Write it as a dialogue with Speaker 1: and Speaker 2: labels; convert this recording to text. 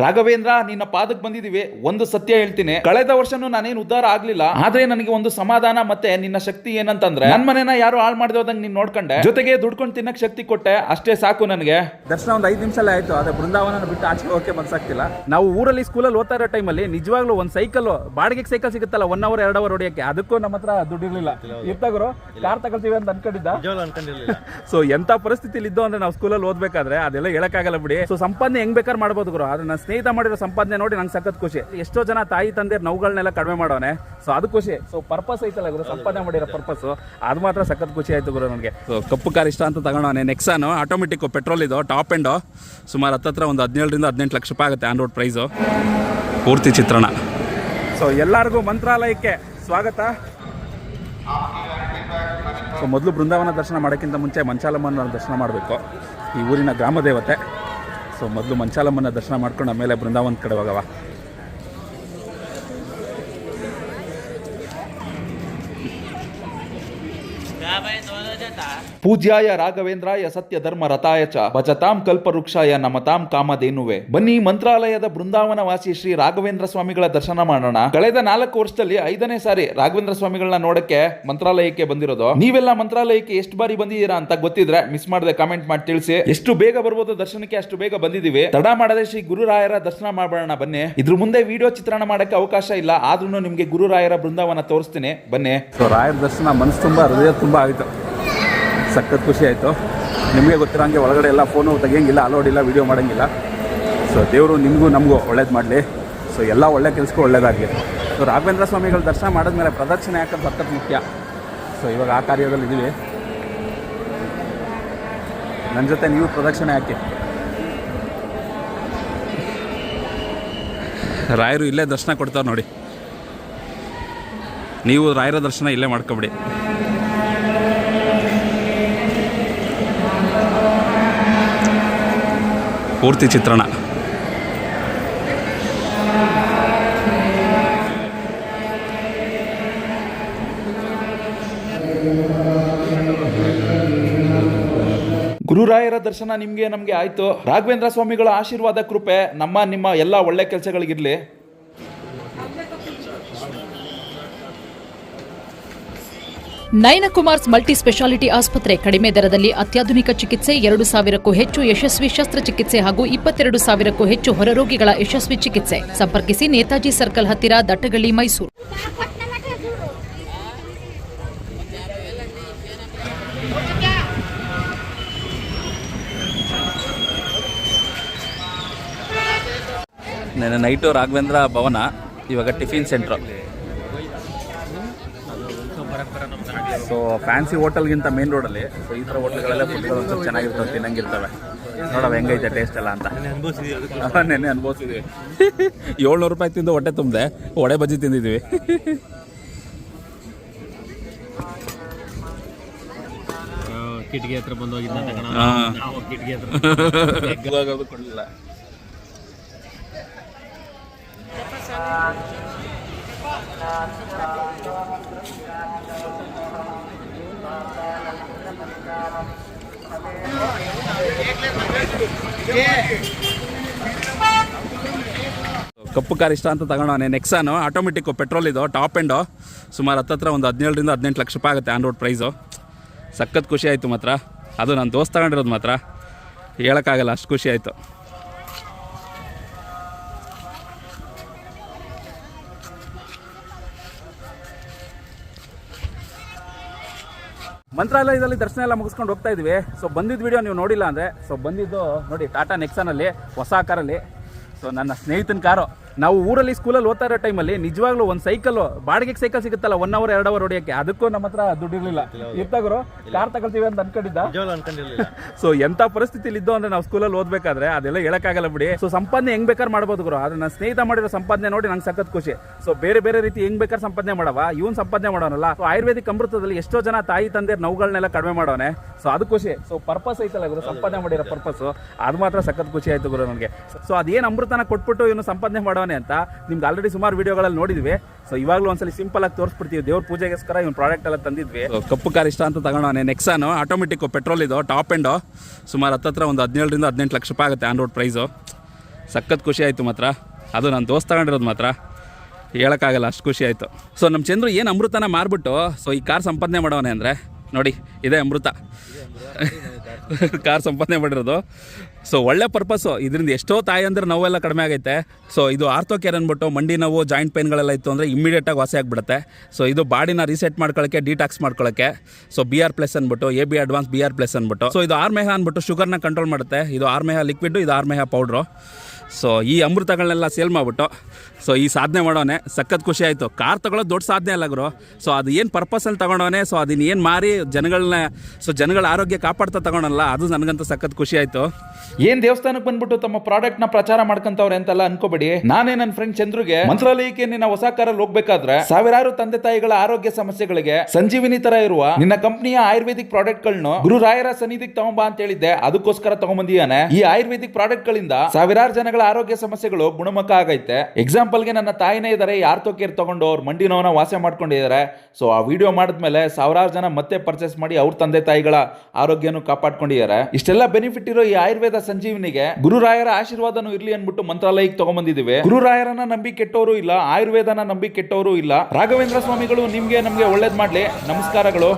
Speaker 1: ರಾಘವೇಂದ್ರ ನಿನ್ನ ಪಾದಕ್ಕೆ ಬಂದಿದೀವಿ. ಒಂದು ಸತ್ಯ ಹೇಳ್ತೀನಿ. ಕಳೆದ ವರ್ಷನು ನಾನೇನು ಉದ್ಧಾರ ಆಗ್ಲಿಲ್ಲ. ಆದ್ರೆ ನನಗೆ ಒಂದು ಸಮಾಧಾನ ಮತ್ತೆ ನಿನ್ನ ಶಕ್ತಿ ಏನಂತಂದ್ರೆ ನನ್ನ ಮನೆನ ಯಾರು ಹಾಳು ಮಾಡ್ದೋದಂಗ್ ನೀನ್ ನೋಡ್ಕೊಂಡೆ. ಜೊತೆಗೆ ದುಡ್ಕೊಂಡು ತಿನ್ನಕ್ ಶಕ್ತಿ ಕೊಟ್ಟೆ. ಅಷ್ಟೇ ಸಾಕು ನನಗೆ.
Speaker 2: ದರ್ಶನ ಒಂದು ಐದು ನಿಮಿಷ ಆಯ್ತು. ಅದೇ ಬೃಂದಾವನ ಬಿಟ್ಟು ಆಚೆ ಹೋಗಕ್ಕೆ ಮನ್ಸಾಗ್ತಿಲ್ಲ. ನಾವು ಊರಲ್ಲಿ ಸ್ಕೂಲಲ್ಲಿ ಓದ್ತಾ ಇರೋ ಟೈಮಲ್ಲಿ ನಿಜವಾಗ್ಲೂ ಒಂದು ಸೈಕಲ್ ಬಾಡಿಗೆ ಸೈಕಲ್ ಸಿಗುತ್ತಲ್ಲ ಒನ್ ಅವರ್ ಎರಡ್ ಅವರ್ ಹೊಡಿಯಕ್ಕೆ. ಅದಕ್ಕೂ ನಮ್ಮ ಹತ್ರ ದುಡ್ಡು ಇರ್ಲಿಲ್ಲ. ಇರ್ತಾಗ್ರು ಕಾರ್ ತಗೊಳ್ತೀವಿ ಅಂತ ಅನ್ಕೊಂಡಿದ್ದ?
Speaker 3: ಅನ್ಕೊಂಡಿರ್ಲಿಲ್ಲ.
Speaker 2: ಸೊ ಎಂತ ಪರಿಸ್ಥಿತಿಲಿ ಇದ್ದು ಅಂದ್ರೆ ನಾವು ಸ್ಕೂಲಲ್ಲಿ ಓದ್ಬೇಕಾದ್ರೆ ಅದೆಲ್ಲ ಹೇಳಕ್ಕಾಗಲ್ಲ ಬಿಡಿ. ಸೊ ಸಂಪಾದನೆ ಹೆಂಗ್ ಬೇಕಾದ್ರೆ ಮಾಡ್ಬೋದು ಗುರು. ಆದ್ರೆ ನನ್ನ ಸ್ನೇಹಿತ ಮಾಡಿರೋ ಸಂಪಾದನೆ ನೋಡಿ ನಂಗೆ ಸಖತ್ ಖುಷಿ. ಎಷ್ಟೋ ಜನ ತಾಯಿ ತಂದೆ ನೋವುಗಳನ್ನೆಲ್ಲ ಕಡಿಮೆ ಮಾಡೋನೆ. ಸೊ ಅದು ಖುಷಿ. ಸೊ ಪರ್ಪಸ್ ಐತಲ್ಲ ಗುರು, ಸಂಪಾದನೆ ಮಾಡಿರೋ ಪರ್ಪಸ್ ಅದು ಮಾತ್ರ ಸಖತ್ ಖುಷಿ ಆಯಿತು ಗುರು ನನಗೆ. ಸೊ ಕಪ್ಪು ಕಾರ್ ಇಷ್ಟ ಅಂತ ತಗೊಂಡವನೆ ನೆಕ್ಸಾನು ಆಟೋಮೆಟಿಕ್ ಪೆಟ್ರೋಲ್ ಇದು ಟಾಪ್ ಎಂಡು ಸುಮಾರು ಹತ್ತತ್ರ ಒಂದು ಹದಿನೇಳರಿಂದ ಹದಿನೆಂಟು ಲಕ್ಷ ರೂಪಾಯಿ ಆಗುತ್ತೆ ಆನ್ ರೋಡ್ ಪ್ರೈಸು ಪೂರ್ತಿ ಚಿತ್ರಣ. ಸೊ ಎಲ್ಲರಿಗೂ ಮಂತ್ರಾಲಯಕ್ಕೆ ಸ್ವಾಗತ. ಸೊ ಮೊದಲು ಬೃಂದಾವನ ದರ್ಶನ ಮಾಡೋಕ್ಕಿಂತ ಮುಂಚೆ ಮಂಚಾಲಮ್ಮನ ದರ್ಶನ ಮಾಡಬೇಕು. ಈ ಊರಿನ ಗ್ರಾಮ ದೇವತೆ. ಸೊ ಮೊದಲು ಮಂಚಾಲಮ್ಮನ ದರ್ಶನ ಮಾಡ್ಕೊಂಡು ಆಮೇಲೆ ಬೃಂದಾವನ ಕಡೆ ಹೋಗವ.
Speaker 1: ಪೂಜ್ಯಾಯ ರಾಘವೇಂದ್ರಾಯ ಸತ್ಯ ಧರ್ಮ ರಥಾಯ ಚ ಭಜತಾಂ ಕಲ್ಪವೃಕ್ಷಾಯ ನಮತಾಂ ಕಾಮಧೇನುವೆ. ಬನ್ನಿ ಮಂತ್ರಾಲಯದ ಬೃಂದಾವನ ವಾಸಿ ಶ್ರೀ ರಾಘವೇಂದ್ರ ಸ್ವಾಮಿಗಳ ದರ್ಶನ ಮಾಡೋಣ. ಕಳೆದ ನಾಲ್ಕು ವರ್ಷದಲ್ಲಿ ಐದನೇ ಸಾರಿ ರಾಘವೇಂದ್ರ ಸ್ವಾಮಿಗಳನ್ನ ನೋಡಕ್ಕೆ ಮಂತ್ರಾಲಯಕ್ಕೆ ಬಂದಿರೋದು. ನೀವೆಲ್ಲ ಮಂತ್ರಾಲಯಕ್ಕೆ ಎಷ್ಟು ಬಾರಿ ಬಂದಿದ್ದೀರಾ ಅಂತ ಗೊತ್ತಿದ್ರೆ ಮಿಸ್ ಮಾಡದೆ ಕಾಮೆಂಟ್ ಮಾಡಿ ತಿಳಿಸಿ. ಎಷ್ಟು ಬೇಗ ಬರ್ಬೋದು ದರ್ಶನಕ್ಕೆ ಅಷ್ಟು ಬೇಗ ಬಂದಿದ್ದೀವಿ. ತಡ ಮಾಡದೆ ಶ್ರೀ ಗುರುರಾಯರ ದರ್ಶನ ಮಾಡೋಣ ಬನ್ನಿ. ಇದ್ರ ಮುಂದೆ ವಿಡಿಯೋ ಚಿತ್ರಣ ಮಾಡಕ್ಕೆ ಅವಕಾಶ ಇಲ್ಲ. ಆದ್ರೂ ನಿಮ್ಗೆ ಗುರುರಾಯರ ಬೃಂದಾವನ ತೋರಿಸ್ತೀನಿ. ಬನ್ನಿ.
Speaker 2: ಸೊ ರಾಯರ ದರ್ಶನ ಮನಸ್ಸು ತುಂಬಾ, ಹೃದಯ ತುಂಬಾ ಆಯಿತು ಸಖತ್ ಖುಷಿ ಆಯಿತು. ನಿಮಗೆ ಗೊತ್ತಿರೋ ಹಂಗೆ ಒಳಗಡೆ ಎಲ್ಲ ಫೋನು ತೆಗಿಯಂಗಿಲ್ಲ ಅಲೋಡ್ ಇಲ್ಲ ವೀಡಿಯೋ ಮಾಡೋಂಗಿಲ್ಲ. ಸೊ ದೇವರು ನಿಮಗೂ ನಮಗೂ ಒಳ್ಳೇದು ಮಾಡಲಿ. ಸೊ ಎಲ್ಲ ಒಳ್ಳೆ ಕೆಲಸಕ್ಕೂ ಒಳ್ಳೇದಾಗಲಿ. ಸೊ ರಾಘವೇಂದ್ರ ಸ್ವಾಮಿಗಳ ದರ್ಶನ ಮಾಡಿದ್ಮೇಲೆ ಪ್ರದಕ್ಷಿಣೆ ಹಾಕೋದು ಸಖತ್ ಮುಖ್ಯ. ಸೊ ಇವಾಗ ಆ ಕಾರ್ಯದಲ್ಲಿ ಇದ್ದೀವಿ ನನ್ನ ಜೊತೆ ನೀವು ಪ್ರದಕ್ಷಿಣೆ ಹಾಕಿ. ರಾಯರು ಇಲ್ಲೇ ದರ್ಶನ ಕೊಡ್ತಾರೆ ನೋಡಿ. ನೀವು ರಾಯರ ದರ್ಶನ ಇಲ್ಲೇ ಮಾಡ್ಕೊಬಿಡಿ. ಪೂರ್ತಿ ಚಿತ್ರಣ.
Speaker 1: ಗುರುರಾಯರ ದರ್ಶನ ನಿಮಗೆ ನಮಗೆ ಆಯ್ತು. ರಾಘವೇಂದ್ರ ಸ್ವಾಮಿಗಳ ಆಶೀರ್ವಾದ ಕೃಪೆ ನಮ್ಮ, ನಿಮ್ಮ ಎಲ್ಲ ಒಳ್ಳೆ ಕೆಲಸಗಳಿಗಿರ್ಲಿ.
Speaker 4: ನಯನಕುಮಾರ್ಸ್ ಮಲ್ಟಿ ಸ್ಪೆಷಾಲಿಟಿ ಆಸ್ಪತ್ರೆ ಕಡಿಮೆ ದರದಲ್ಲಿ ಅತ್ಯಾಧುನಿಕ ಚಿಕಿತ್ಸೆ ಎರಡು ಸಾವಿರಕ್ಕೂ ಹೆಚ್ಚು ಯಶಸ್ವಿ ಶಸ್ತ್ರಚಿಕಿತ್ಸೆ ಹಾಗೂ ಇಪ್ಪತ್ತೆರಡು ಸಾವಿರಕ್ಕೂ ಹೆಚ್ಚು ಹೊರರೋಗಿಗಳ ಯಶಸ್ವಿ ಚಿಕಿತ್ಸೆ. ಸಂಪರ್ಕಿಸಿ ನೇತಾಜಿ ಸರ್ಕಲ್ ಹತ್ತಿರ ದಟ್ಟಗಳ್ಳಿ ಮೈಸೂರು.
Speaker 2: ನೈಟು ರಾಘವೇಂದ್ರ ಭವನ, ಇವಾಗ ಟಿಫಿನ್ ಸೆಂಟ್ರು. ಸೊ ಫ್ಯಾನ್ಸಿ ಹೋಟೆಲ್ಗಿಂತ ಮೇನ್ ರೋಡಲ್ಲಿ ಸೊ ಈ ಥರ ಹೋಟೆಲ್ಗಳೆಲ್ಲ ಫುಡ್ಗಳು ಒಂದು ಸ್ವಲ್ಪ ಚೆನ್ನಾಗಿರ್ತವೆ ತಿನ್ನಂಗಿರ್ತವೆ. ನೋಡವ ಹೆಂಗೈತೆ ಟೇಸ್ಟ್ ಎಲ್ಲ ಅಂತ. ನೆನೆ ಅನ್ಭವಿಸಿದ್ವಿ ಏಳ್ನೂರು ರೂಪಾಯಿ ತಿಂದು ಹೊಟ್ಟೆ ತುಂಬಿದೆ ಒಡೆ ಬಜ್ಜಿ ತಿಂದಿದ್ವಿ
Speaker 3: ಕಿಟಕಿ ಹತ್ರ ಬಂದು ಕಿಟಕಿ ಹತ್ರ.
Speaker 2: ಕೊಡಲಿಲ್ಲ. ಕಪ್ಪು ಕಾರ್ ಇಷ್ಟ ಅಂತ ತಗೊಂಡವನೆ ನೆಕ್ಸಾನು ಆಟೋಮೆಟಿಕ್ ಪೆಟ್ರೋಲ್ ಇದು ಟಾಪ್ ಎಂಡು ಸುಮಾರು ಹತ್ತತ್ರ ಒಂದು ಹದಿನೇಳರಿಂದ ಹದಿನೆಂಟು ಲಕ್ಷ ರೂಪಾಯಿ ಆಗುತ್ತೆ ಆನ್ ರೋಡ್ ಪ್ರೈಸು ಸಖತ್ ಖುಷಿ ಆಯಿತು ಮಾತ್ರ. ಅದು ನನ್ನ ದೋಸ್ತ್ ತಗೊಂಡಿರೋದು ಮಾತ್ರ. ಹೇಳೋಕ್ಕಾಗಲ್ಲ, ಅಷ್ಟು ಖುಷಿ ಆಯಿತು. ಮಂತ್ರಾಲಯದಲ್ಲಿ ದರ್ಶನ ಎಲ್ಲ ಮುಗಿಸ್ಕೊಂಡು ಹೋಗ್ತಾ ಇದ್ವಿ. ಸೊ ಬಂದಿದ್ದ ವಿಡಿಯೋ ನೀವು ನೋಡಿಲ್ಲ ಅಂದರೆ ಸೊ ಬಂದಿದ್ದು ನೋಡಿ ಟಾಟಾ ನೆಕ್ಸನಲ್ಲಿ ಹೊಸ ಕಾರಲ್ಲಿ ಸೊ ನನ್ನ ಸ್ನೇಹಿತನ ಕಾರು. ನಾವು ಊರಲ್ಲಿ ಸ್ಕೂಲಲ್ಲಿ ಓದ್ತಾ ಇರೋ ಟೈಮಲ್ಲಿ ನಿಜವಾಗ್ಲೂ ಒಂದು ಸೈಕಲ್ ಬಾಡಿಗೆಗೆ ಸೈಕಲ್ ಸಿಗುತ್ತಲ್ಲ ಒನ್ ಅವರ್ ಎರಡು ಅವರ್ ಹೊಡಿಯೋಕ್ಕೆ. ಅದಕ್ಕೂ ನಮ್ಮ ಹತ್ರ ದುಡ್ಡು ಇರಲಿಲ್ಲ. ಇರ್ತಾಗ್ರು ಕಾರ್ ತಗೊಳ್ತೀವಿ ಅಂತ ಅನ್ಕೊಂಡಿದ್ದ? ಸೊ ಎಂತ ಪರಿಸ್ಥಿತಿಲಿ ಇದ್ದು ಅಂದ್ರೆ ನಾವು ಸ್ಕೂಲಲ್ಲಿ ಓದ್ಬೇಕಾದ್ರೆ ಅದೆಲ್ಲ ಹೇಳಕ್ಕಾಗಲ್ಲ ಬಿಡಿ. ಸೊ ಸಂಪಾದನೆ ಹೆಂಗ್ ಬೇಕಾದ್ರೆ ಮಾಡ್ಬೋದು ಗುರು. ಆದ್ರೆ ನನ್ನ ಸ್ನೇಹಿತ ಮಾಡಿರೋ ಸಂಪಾದನೆ ನೋಡಿ ನಂಗೆ ಸಖತ್ ಖುಷಿ. ಸೊ ಬೇರೆ ಬೇರೆ ರೀತಿ ಹೆಂಗ್ ಬೇಕಾದ್ರೆ ಸಂಪಾದನೆ ಮಾಡವ. ಇವನ್ ಸಂಪಾದನೆ ಮಾಡೋನಲ್ಲ. ಸೊ ಆಯುರ್ವೇದಿಕ್ ಅಮೃತದಲ್ಲಿ ಎಷ್ಟೋ ಜನ ತಾಯಿ ತಂದೆ ನೋವುಗಳನ್ನೆಲ್ಲ ಕಡಿಮೆ ಮಾಡೋಣ ಸೊ ಅದು ಖುಷಿ. ಸೊ ಪರ್ಪಸ್ ಐತಲ್ಲ ಗುರು ಸಂಪಾದನೆ ಮಾಡಿರೋ ಪರ್ಪಸ್ ಅದು ಮಾತ್ರ ಸಖತ್ ಖುಷಿ ಆಯ್ತು ಗುರು ನನಗೆ. ಸೊ ಅದೇನು ಅಮೃತನ ಕೊಟ್ಬಿಟ್ಟು ಇವನು ಸಂಪಾದನೆ ಮಾಡೋನೆ ಅಂತ ನಿಮ್ಗೆ ಆಲ್ರೆಡಿ ಸುಮಾರು ವಿಡಿಯೋಗಳಲ್ಲಿ ನೋಡಿದ್ವಿ. ಸೊ ಇವಾಗಲೂ ಒಂದ್ಸಲಿ ಸಿಂಪಲ್ ಆಗಿ ತೋರಿಸ್ಬಿಡ್ತೀವಿ. ದೇವ್ರ ಪೂಜೆಗೋಸ್ಕರ ಇವನ್ ಪ್ರಾಡಕ್ಟ್ ಎಲ್ಲ ತಂದಿದ್ವಿ. ಕಪ್ಪು ಕಾರ್ ಇಷ್ಟ ಅಂತ ತಗೊಂಡವನೆ ನೆಕ್ಸಾನು ಆಟೋಮೆಟಿಕ್ ಪೆಟ್ರೋಲ್ ಇದು. ಟಾಪ್ ಎಂಡು ಸುಮಾರು ಹತ್ತತ್ರ ಒಂದು ಹದಿನೇಳರಿಂದ ಹದಿನೆಂಟು ಲಕ್ಷ ರೂಪಾಯಿ ಆಗುತ್ತೆ ಆನ್ ರೋಡ್ ಪ್ರೈಸು ಸಖತ್ ಖುಷಿ ಆಯಿತು ಮಾತ್ರ. ಅದು ನನ್ನ ದೋಸ್ತ ತಗೊಂಡಿರೋದು ಮಾತ್ರ. ಹೇಳೋಕ್ಕಾಗಲ್ಲ ಅಷ್ಟು ಖುಷಿ ಆಯಿತು. ಸೊ ನಮ್ಮ ಚಂದ್ರು ಏನು ಅಮೃತನ ಮಾರ್ಬಿಟ್ಟು ಸೊ ಈ ಕಾರ್ ಸಂಪಾದನೆ ಮಾಡೋನೆ ಅಂದರೆ ನೋಡಿ ಇದೇ ಅಮೃತ. ಕಾರ್ ಸಂಪಾದನೆ ಮಾಡಿರೋದು. ಸೊ ಒಳ್ಳೆ ಪರ್ಪಸ್ಸು ಇದರಿಂದ ಎಷ್ಟೋ ತಾಯಿ ಅಂದ್ರೆ ನೋವೆಲ್ಲ ಕಡಿಮೆ ಆಗೈತೆ. ಸೊ ಇದು ಆರ್ಥೋ ಕೇರ್ ಅಂದ್ಬಿಟ್ಟು ಮಂಡಿ ನೋವು ಜಾಯಿಂಟ್ ಪೇನ್ಗಳೆಲ್ಲ ಇತ್ತು ಅಂದರೆ ಇಮ್ಮಿಡಿಯೇಟಾಗಿ ವಾಸಿ ಆಗಿಬಿಡುತ್ತೆ. ಸೊ ಇದು ಬಾಡಿನ ರೀಸೆಟ್ ಮಾಡ್ಕೊಳ್ಳೋಕ್ಕೆ ಡಿಟಾಕ್ಸ್ ಮಾಡ್ಕೊಳ್ಳೋಕ್ಕೆ ಸೊ ಬಿ ಆರ್ ಪ್ಲಸ್ ಅಂದ್ಬಿಟ್ಟು A B advance B R plus ಅಂದ್ಬಿಟ್ಟು ಸೊ ಇದು ಆರ್ಮೇಹ ಅಂದ್ಬಿಟ್ಟು ಶುಗರ್ನ ಕಂಟ್ರೋಲ್ ಮಾಡುತ್ತೆ. ಇದು ಆರ್ಮೇಹ ಲಿಕ್ವಿಡ್ ಇದು ಆರ್ಮೇಹ ಪೌಡ್ರು ಸೊ ಈ ಅಮೃತಗಳನ್ನೆಲ್ಲ ಸೇಲ್ ಮಾಡಿಬಿಟ್ಟು ಸೊ ಈ ಸಾಧನೆ ಮಾಡೋನೆ ಸಖತ್ ಖುಷಿ ಆಯಿತು. ಕಾರ್ ತಗೊಳ್ಳೋದು ದೊಡ್ಡ ಸಾಧನೆ ಅಲ್ಲ ಗುರು. ಸೊ ಅದು ಏನು ಪರ್ಪಸಲ್ಲಿ ತಗೊಂಡವನೆ ಸೊ ಅದನ್ನ ಏನು ಮಾರಿ ಜನಗಳನ್ನ ಸೊ ಜನಗಳ ಆರೋಗ್ಯ ಕಾಪಾಡ್ತಾ ತಗೊಂಡಲ್ಲ ಅದು ನನಗಂತೂ ಸಖತ್ ಖುಷಿ ಆಯಿತು.
Speaker 1: ಏನ್ ದೇವಸ್ಥಾನಕ್ಕೆ ಬಂದ್ಬಿಟ್ಟು ತಮ್ಮ ಪ್ರಾಡಕ್ಟ್ನ ಪ್ರಚಾರ ಮಾಡ್ಕೊಂತವ್ರೆ ಅಂತೆಲ್ಲ ಅನ್ಕೋಬೇಡಿ. ನಾನೇ ನನ್ನ ಫ್ರೆಂಡ್ ಚಂದ್ರುಗೆ ಮಂತ್ರಾಲಯಕ್ಕೆ ನಿನ್ನ ಹೊಸ ಕಾರಲ್ಲಿ ಹೋಗ್ಬೇಕಾದ್ರೆ ಸಾವಿರಾರು ತಂದೆ ತಾಯಿಗಳ ಆರೋಗ್ಯ ಸಮಸ್ಯೆಗಳಿಗೆ ಸಂಜೀವಿನಿ ತರ ಇರುವ ನಿನ್ನ ಕಂಪನಿಯ ಆಯುರ್ವೇದಿಕ್ ಪ್ರಾಡಕ್ಟ್ಗಳನ್ನು ಗುರುರಾಯರ ಸನ್ನಿಧಿಗೆ ತಗೊಂಬಾ ಅಂತ ಹೇಳಿದ್ದೆ. ಅದಕ್ಕೋಸ್ಕರ ತಗೊಂಬಂದಿಯಾನೆ. ಈ ಆಯುರ್ವೇದಿಕ್ ಪ್ರಾಡಕ್ಟ್ ಗಳಿಂದ ಸಾವಿರಾರು ಜನಗಳ ಆರೋಗ್ಯ ಸಮಸ್ಯೆಗಳು ಗುಣಮುಖ ಆಗೈತೆ. ಎಕ್ಸಾಂಪಲ್ಗೆ ನನ್ನ ತಾಯಿನೇ ಇದಾರೆ ಯಾರ್ತೋ ಕೇರ್ ತಗೊಂಡು ಅವ್ರ ಮಂಡಿ ನೋವನ್ನ ವಾಸ ಮಾಡ್ಕೊಂಡಿದ್ದಾರೆ ಸೊ ಆ ವಿಡಿಯೋ ಮಾಡಿದ್ಮೇಲೆ ಸಾವಿರಾರು ಜನ ಮತ್ತೆ ಪರ್ಚೇಸ್ ಮಾಡಿ ಅವ್ರ ತಂದೆ ತಾಯಿಗಳ ಆರೋಗ್ಯನು ಕಾಪಾಡ್ಕೊಂಡಿದ್ದಾರೆ. ಇಷ್ಟೆಲ್ಲ ಬೆನಿಫಿಟ್ ಇರೋ ಈ ಆಯುರ್ವೇದ ಸಂಜೀವನಿಗೆ, ಗುರುರಾಯರ ಆಶೀರ್ವಾದನು ಇರ್ಲಿ ಅನ್ಬಿಟ್ಟು ಮಂತ್ರಾಲಯಕ್ಕೆ ತಗೊಂಬಂದಿದ್ದೀವಿ. ಗುರುರಾಯರನ್ನ ನಂಬಿ ಕೆಟ್ಟವರು ಇಲ್ಲ, ಆಯುರ್ವೇದನ ನಂಬಿ ಕೆಟ್ಟವರು ಇಲ್ಲ. ರಾಘವೇಂದ್ರ ಸ್ವಾಮಿಗಳು ನಿಮ್ಗೆ ನಮ್ಗೆ ಒಳ್ಳೇದ್ ಮಾಡ್ಲಿ. ನಮಸ್ಕಾರಗಳು.